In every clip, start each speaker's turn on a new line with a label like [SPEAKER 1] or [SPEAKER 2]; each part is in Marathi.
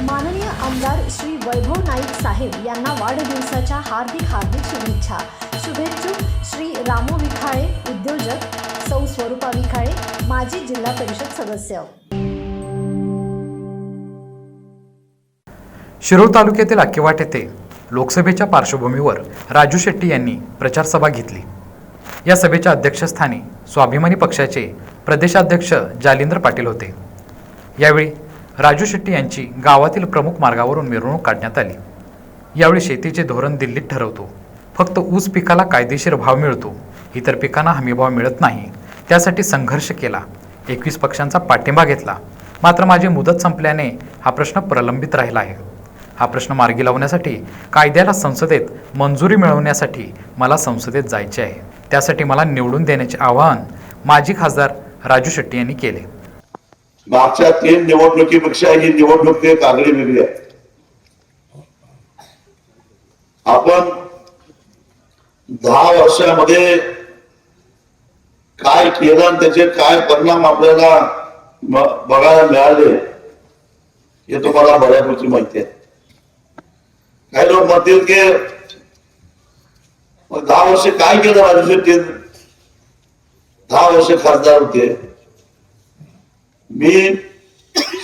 [SPEAKER 1] माननीय आमदार श्री वैभव नाईक साहेब यांना वाढदिवसाच्या हार्दिक हार्दिक शुभेच्छा. शुभेच्छुक श्री रामू विखाळे उद्योजक सौ स्वरूपा विखाळे माजी जिल्हा परिषद सदस्य.
[SPEAKER 2] शिरूर तालुक्यातील आकेवाट येथे लोकसभेच्या पार्श्वभूमीवर राजू शेट्टी यांनी प्रचारसभा घेतली. या सभेच्या अध्यक्षस्थानी स्वाभिमानी पक्षाचे प्रदेशाध्यक्ष जालिंद्र पाटील होते. यावेळी राजू शेट्टी यांची गावातील प्रमुख मार्गावरून मिरवणूक काढण्यात आली. यावेळी शेतीचे धोरण दिल्लीत ठरवतो. फक्त ऊस पिकाला कायदेशीर भाव मिळतो. इतर पिकांना हमीभाव मिळत नाही. त्यासाठी संघर्ष केला. एकवीस पक्षांचा पाठिंबा घेतला. मात्र माझी मुदत संपल्याने हा प्रश्न प्रलंबित राहिला आहे. हा प्रश्न मार्गी लावण्यासाठी कायद्याला संसदेत मंजुरी मिळवण्यासाठी मला संसदेत जायचे आहे. त्यासाठी मला निवडून देण्याचे आवाहन माजी खासदार राजू शेट्टी यांनी केले.
[SPEAKER 3] मागच्या तीन निवडणुकीपेक्षा ही निवडणूक एक आगळी वेगळी आहे. आपण दहा वर्षामध्ये काय केलं आणि त्याचे काय परिणाम आपल्याला बघायला मिळाले हे तुम्हाला बऱ्यापैकी माहिती आहे. काही लोक म्हणतील की मग दहा वर्ष काय केलं राजू शेट्टी दहा वर्ष खासदार होते. मी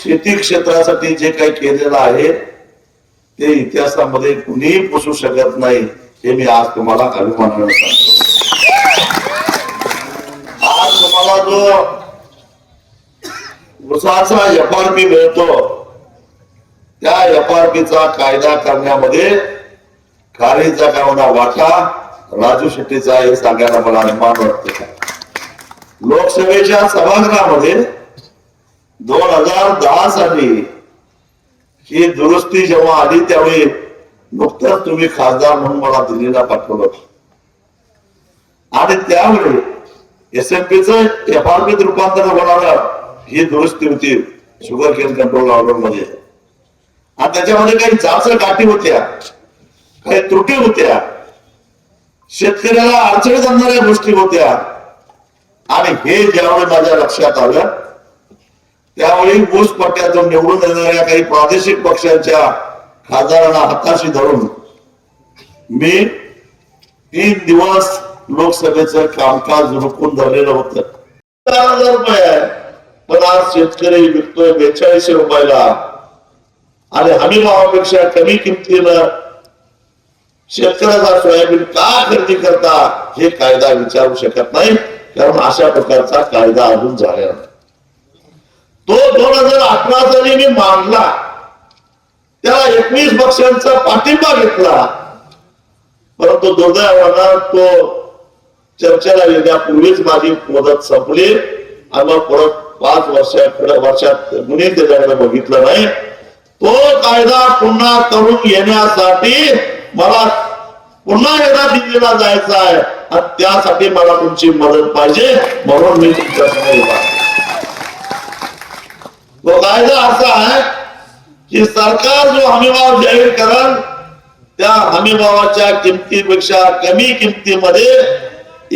[SPEAKER 3] शेती क्षेत्रासाठी जे काही केलेलं आहे ते इतिहासामध्ये कुणीही पोसू शकत नाही हे मी आज तुम्हाला अभिमान आज तुम्हाला जो उसाचा एफ आर पी मिळतो त्या एफ आर पीचा कायदा करण्यामध्ये खारीचा गावना वाटा राजू शेट्टीचा हे सांगायला मला अभिमान वाटतो. लोकसभेच्या सभागृहामध्ये दोन हजार दहा साली ही दुरुस्ती जेव्हा आली त्यावेळी नुकतंच तुम्ही खासदार म्हणून मला दिल्लीला पाठवलं आणि त्यावेळी S M P F R पीत रूपांतर होणार ही दुरुस्ती होती शुगर केन कंट्रोल ऑर्डरमध्ये. आणि त्याच्यामध्ये काही जास्त गाठी होत्या काही त्रुटी होत्या शेतकऱ्याला अडचणीत आणणाऱ्या गोष्टी होत्या. आणि हे ज्यावेळी माझ्या लक्षात आलं त्यावेळी ऊस पट्ट्यातून निवडून येणाऱ्या काही प्रादेशिक पक्षांच्या खासदारांना हाताशी धरून मी तीन दिवस लोकसभेचं कामकाज रोखून धरलेलं होत. चार हजार रुपये आहे. पण आज शेतकरी विकतोय बेचाळीसशे रुपयाला. आणि हमी भावापेक्षा कमी किमतीनं शेतकऱ्याचा सोयाबीन का खरेदी करता हे कायदा विचारू शकत नाही. कारण अशा प्रकारचा कायदा अजून झालेला नाही. तो दोन हजार अठरा साली मी मांडला त्याला एकवीस पक्षांचा पाठिंबा घेतला परंतु दुर्दैवानं तो चर्चेला येण्यापूर्वीच माझी मदत संपली आणि मग परत पाच वर्षाकडे वर्षात कुणी त्याच्याकडे बघितलं नाही. तो कायदा पुन्हा करून येण्यासाठी मला पुन्हा एकदा दिल्लीला जायचं आहे आणि त्यासाठी मला तुमची मदत पाहिजे म्हणून मी तुमच्यासमोर तो कायदा असा आहे की सरकार जो हमीभाव जाहीर करल त्या हमीभावाच्या किमतीपेक्षा कमी किमतीमध्ये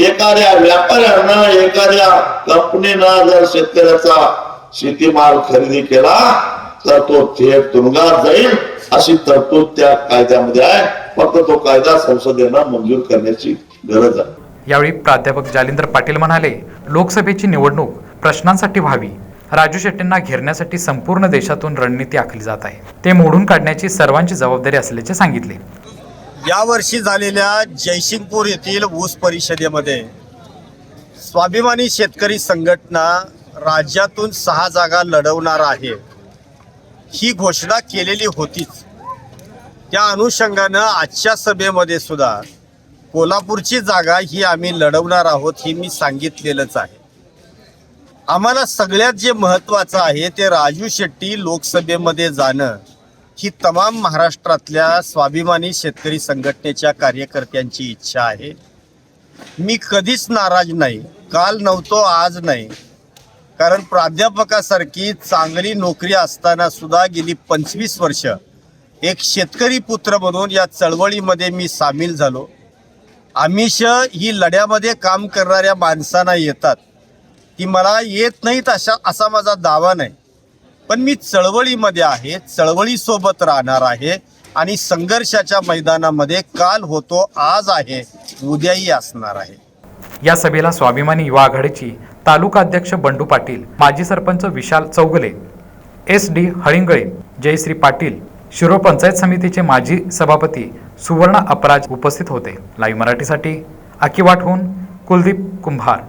[SPEAKER 3] एखाद्या व्यापाऱ्यानं एखाद्या कंपनीनं जर शेतकऱ्याचा शेतीमाल खरेदी केला तर तो थेट तुरुंगात जाईल अशी तरतूद त्या कायद्यामध्ये आहे. फक्त तो कायदा संसदेनं मंजूर करण्याची गरज आहे.
[SPEAKER 2] यावेळी प्राध्यापक जालिंदर पाटील म्हणाले लोकसभेची निवडणूक प्रश्नांसाठी व्हावी. राजू शेट्टींना घेरण्यासाठी संपूर्ण देशातून रणनीती आखली जात आहे. ते मोडून काढण्याची सर्वांची जबाबदारी असल्याचे सांगितले.
[SPEAKER 4] यावर्षी झालेल्या जयसिंगपूर येथील ऊस परिषदेमध्ये स्वाभिमानी शेतकरी संघटना राज्यातून सहा जागा लढवणार आहे. ही घोषणा केलेली होतीच. त्या अनुषंगानं आजच्या सभेमध्ये सुद्धा कोल्हापूरची जागा ही आम्ही लढवणार आहोत हे मी सांगितलेलंच आहे. आम्हाला सगळ्यात जे महत्त्वाचं आहे ते राजू शेट्टी लोकसभेमध्ये जाणं ही तमाम महाराष्ट्रातल्या स्वाभिमानी शेतकरी संघटनेच्या कार्यकर्त्यांची इच्छा आहे. मी कधीच नाराज नाही काल नव्हतो आज नाही. कारण प्राध्यापकासारखी चांगली नोकरी असताना सुद्धा गेली पंचवीस वर्ष एक शेतकरी पुत्र म्हणून या चळवळीमध्ये मी सामील झालो. आमिष ही लढ्यामध्ये काम करणाऱ्या माणसांना येतात. की मला येत नाहीत अशा असा माझा दावा नाही. पण मी चळवळीमध्ये आहे चळवळीसोबत राहणार आहे आणि संघर्षाच्या मैदानामध्ये काल होतो आज आहे उद्याही असणार आहे.
[SPEAKER 2] या सभेला स्वाभिमानी युवा आघाडीची तालुका अध्यक्ष बंडू पाटील माजी सरपंच विशाल चौगले एस डी हळिंगळे जयश्री पाटील शिरोपंचायत समितीचे माजी सभापती सुवर्ण अपराज उपस्थित होते. लाईव्ह मराठीसाठी अकिवाटहून कुलदीप कुंभार.